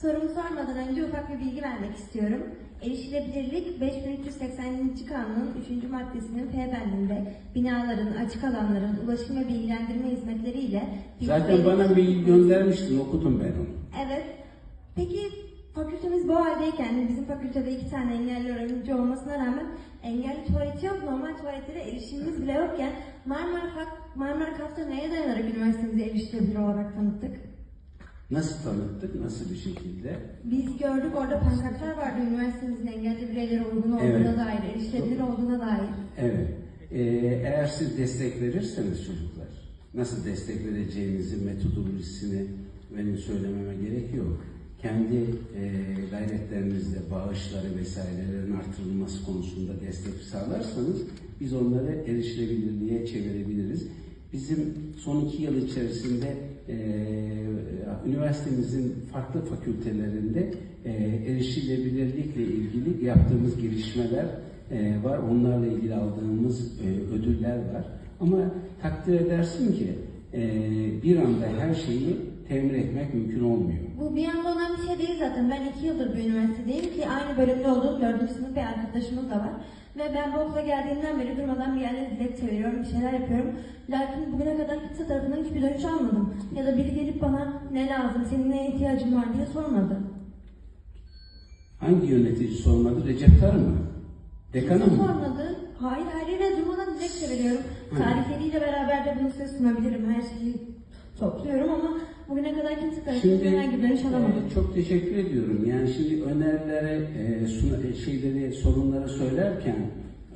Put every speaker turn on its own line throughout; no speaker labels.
Sorumu sormadan önce ufak bir bilgi vermek istiyorum. Erişilebilirlik 5380. Kanunun 3. maddesinin F bendinde binaların, açık alanların, ulaşım ve bilgilendirme hizmetleriyle
Zaten bana bir göndermiştin, okudum ben onu.
Evet. Peki fakültemiz bu haldeyken bizim fakültede iki tane engelli öğrenci olmasına rağmen engelli tuvaleti yok, normal tuvaletlere erişimimiz bile yokken Marmara, Marmara Kafta neye dayanarak üniversitemizi erişilebilir olarak tanıttık?
Nasıl tanıttık, nasıl bir şekilde?
Biz gördük orada pankartlar vardı üniversitemizin engelli bireylere uygun olduğuna
Evet.
dair, erişilebilir olduğuna dair.
Evet. Ee, eğer siz destek verirseniz çocuklar, nasıl destek vereceğinizi, metodolojisini benim söylememe gerek yok. Kendi e, gayretlerinizle bağışları vesairelerin artırılması konusunda destek sağlarsanız biz onları erişilebilirliğe çevirebiliriz. Bizim son iki yıl içerisinde e, üniversitemizin farklı fakültelerinde e, erişilebilirlikle ilgili yaptığımız gelişmeler e, var. Onlarla ilgili aldığımız e, ödüller var. Ama takdir edersin ki e, bir anda her şeyi temin etmek mümkün olmuyor.
Bu bir anda olan bir şey değil zaten. Ben iki yıldır bir üniversitedeyim ki aynı bölümde olduğum dördüncü sınıf bir arkadaşımız da var. Ve ben bu okula geldiğimden beri durmadan bir yerlere dilekçe veriyorum, bir şeyler yapıyorum. Lakin bugüne kadar kimse tarafından hiçbir dönüş almadım. Ya da biri gelip bana ne lazım, senin neye ihtiyacın var diye sormadı.
Hangi yönetici sormadı? Recep Tar mı?
Kimse
mı?
sormadı. Hayır, hayır, hayır, durmadan dilekçe veriyorum.
Hı.
Tarihleriyle beraber de bunu size sunabilirim. Her şeyi topluyorum ama bugüne kadar kimse
Şimdi
herhangi bir dönüş alamadım.
e, çok teşekkür ediyorum. Yani şimdi önerilere, e, suna- e, şeyleri, sorunları söylerken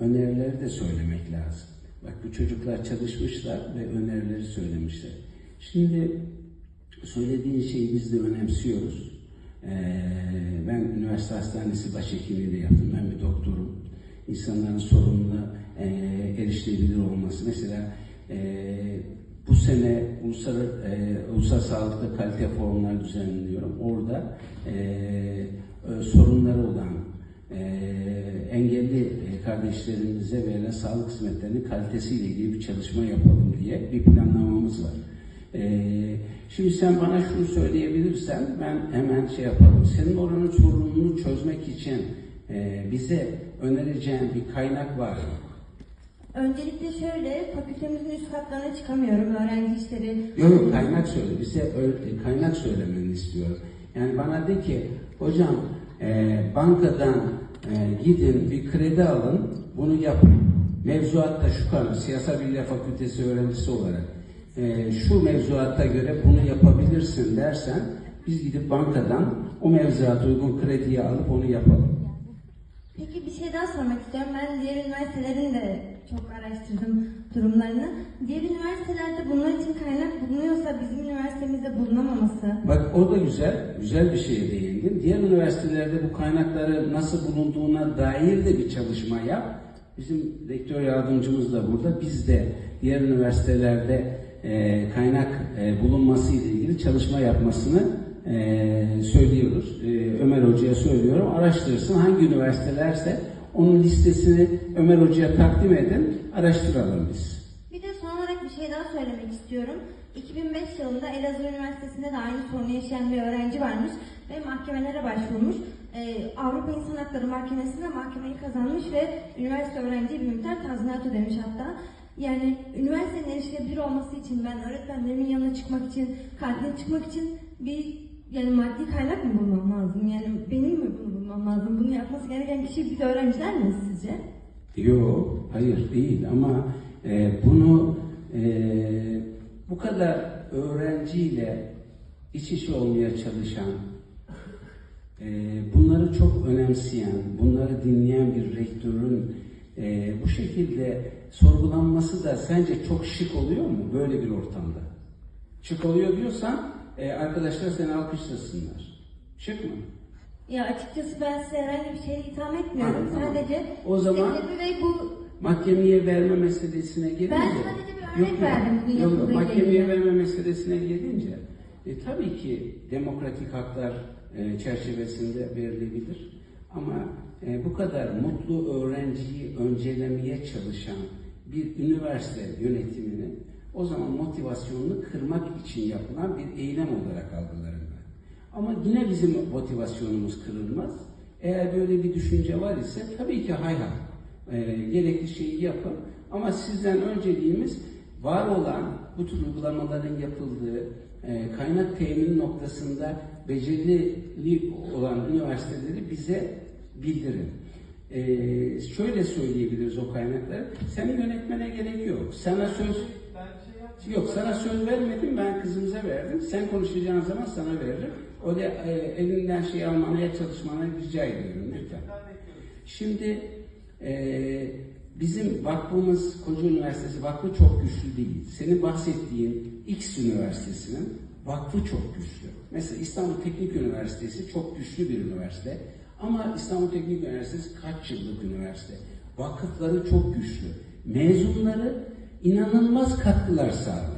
önerileri de söylemek lazım. Bak bu çocuklar çalışmışlar ve önerileri söylemişler. Şimdi söylediğin şeyi biz de önemsiyoruz. E, ben üniversite hastanesi başhekimliği de yaptım. Ben bir doktorum. İnsanların sorununa e, erişilebilir olması. Mesela e, bu sene ulusal, e, ulusal sağlıkta kalite forumlar düzenliyorum. Orada e, e, sorunları olan e, engelli e, kardeşlerimize verilen sağlık hizmetlerinin kalitesiyle ilgili bir çalışma yapalım diye bir planlamamız var. E, şimdi sen bana şunu söyleyebilirsen ben hemen şey yapalım. Senin oranın sorununu çözmek için e, bize önereceğin bir kaynak var mı?
Öncelikle şöyle, fakültemizin üst katlarına çıkamıyorum. Öğrenci işleri
Yok yok kaynak söyle. Bize ö- kaynak söylemeni istiyorum. Yani bana de ki hocam e, bankadan e, gidin bir kredi alın bunu yapın. Mevzuatta şu kadar siyasal bilgiler fakültesi öğrencisi olarak e, şu mevzuatta göre bunu yapabilirsin dersen biz gidip bankadan o mevzuata uygun krediyi alıp onu yapalım.
Peki bir şey daha sormak istiyorum. Ben diğer üniversitelerin de çok araştırdım durumlarını. Diğer üniversitelerde bunlar için kaynak bulunuyorsa bizim üniversitemizde bulunamaması.
Bak o da güzel, güzel bir şeye değindin. Diğer üniversitelerde bu kaynakları nasıl bulunduğuna dair de bir çalışma yap. Bizim rektör yardımcımız da burada. Biz de diğer üniversitelerde e, kaynak e, bulunması ile ilgili çalışma yapmasını e, söylüyoruz. E, Ömer Hoca'ya söylüyorum. Araştırsın hangi üniversitelerse onun listesini Ömer Hoca'ya takdim edin. Araştıralım biz.
Bir de son olarak bir şey daha söylemek istiyorum. 2005 yılında Elazığ Üniversitesi'nde de aynı sorunu yaşayan bir öğrenci varmış ve mahkemelere başvurmuş. Ee, Avrupa İnsan Hakları Mahkemesi'nde mahkemeyi kazanmış ve üniversite öğrenciye bir miktar tazminat ödemiş hatta. Yani üniversitenin erişilebilir olması için ben öğretmenlerimin yanına çıkmak için, kantine çıkmak için bir yani maddi kaynak mı bulmam lazım? Yani benim mi bunu bulmam lazım? Bunu yapması gereken kişi bir de öğrenciler mi sizce?
Yok, hayır değil ama e, bunu e, bu kadar öğrenciyle iç içe olmaya çalışan, e, bunları çok önemseyen, bunları dinleyen bir rektörün e, bu şekilde sorgulanması da sence çok şık oluyor mu böyle bir ortamda? Şık oluyor diyorsan e, arkadaşlar seni alkışlasınlar. Şık mı?
Ya açıkçası ben size herhangi bir şeyle itham etmiyorum.
Tamam, tamam.
Sadece
O zaman-
Bey bu
Mahkemeye verme meselesine gelince...
Ben sadece bir örnek verdim
Yok, yok,
yapıldığı
mahkemeye verme meselesine gelince e, tabii ki demokratik haklar e, çerçevesinde verilebilir. Ama e, bu kadar mutlu öğrenciyi öncelemeye çalışan bir üniversite yönetimini o zaman motivasyonunu kırmak için yapılan bir eylem olarak algılarım ben. Ama yine bizim motivasyonumuz kırılmaz. Eğer böyle bir düşünce var ise tabii ki hay hay. Ee, gerekli şeyi yapın. Ama sizden önceliğimiz var olan bu tür uygulamaların yapıldığı e, kaynak temin noktasında becerili olan üniversiteleri bize bildirin. Ee, şöyle söyleyebiliriz o kaynakları. Senin yönetmene gerek yok. Sana söz Yok sana söz vermedim ben kızımıza verdim. Sen konuşacağın zaman sana veririm. O da e, elinden şey almaya çalışmanı rica ediyorum lütfen. Şimdi e, bizim vakfımız Koca Üniversitesi vakfı çok güçlü değil. Senin bahsettiğin X Üniversitesi'nin vakfı çok güçlü. Mesela İstanbul Teknik Üniversitesi çok güçlü bir üniversite. Ama İstanbul Teknik Üniversitesi kaç yıllık üniversite? Vakıfları çok güçlü. Mezunları inanılmaz katkılar sağlıyor.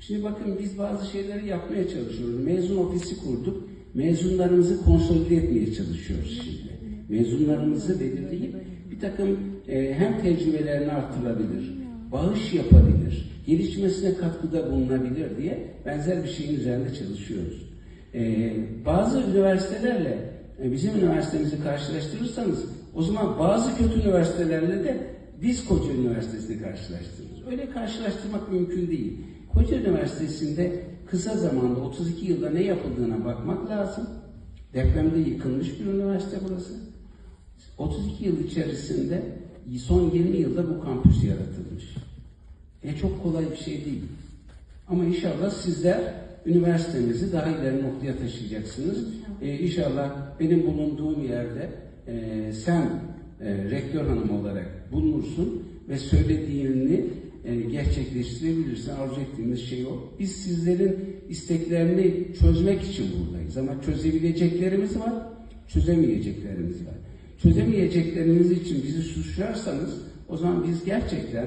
Şimdi bakın biz bazı şeyleri yapmaya çalışıyoruz. Mezun ofisi kurduk. Mezunlarımızı konsolide etmeye çalışıyoruz şimdi. Mezunlarımızı belirleyip bir takım e, hem tecrübelerini artırabilir, bağış yapabilir, gelişmesine katkıda bulunabilir diye benzer bir şeyin üzerinde çalışıyoruz. E, bazı üniversitelerle e, bizim üniversitemizi karşılaştırırsanız o zaman bazı kötü üniversitelerle de biz Koca Üniversitesi'ni karşılaştırırız. Öyle karşılaştırmak mümkün değil. Koca Üniversitesi'nde kısa zamanda 32 yılda ne yapıldığına bakmak lazım. Depremde yıkılmış bir üniversite burası. 32 yıl içerisinde son 20 yılda bu kampüs yaratılmış. E çok kolay bir şey değil. Ama inşallah sizler üniversitenizi daha ileri noktaya taşıyacaksınız. E, inşallah benim bulunduğum yerde e, sen e, rektör hanım olarak bulunursun ve söylediğini e, gerçekleştirebilirsin. Arzu ettiğimiz şey o. Biz sizlerin isteklerini çözmek için buradayız. Ama çözebileceklerimiz var, çözemeyeceklerimiz var. Çözemeyeceklerimiz için bizi suçlarsanız o zaman biz gerçekten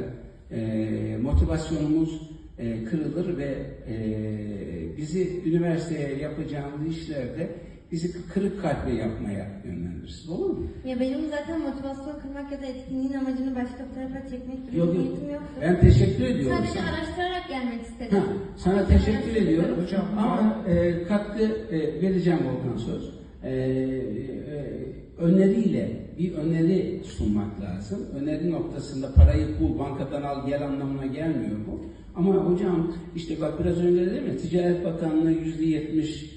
e, motivasyonumuz e, kırılır ve e, bizi üniversiteye yapacağımız işlerde bizi kırık kalple yapmaya yönlendirirsiniz. Olur mu?
Ya benim zaten motivasyon kırmak ya da etkinliğin amacını başka bir tarafa çekmek gibi
Yok
bir
yok.
niyetim yoktu.
Ben teşekkür ediyorum.
Sadece
sana.
araştırarak gelmek istedim.
Ha, sana teşekkür ediyorum.
Hocam,
Ama e, katkı e, vereceğim Volkan söz. E, e, öneriyle bir öneri sunmak lazım. Öneri noktasında parayı bul, bankadan al gel anlamına gelmiyor bu. Ama hocam işte bak biraz önce dedim ya Ticaret Bakanlığı yüzde yetmiş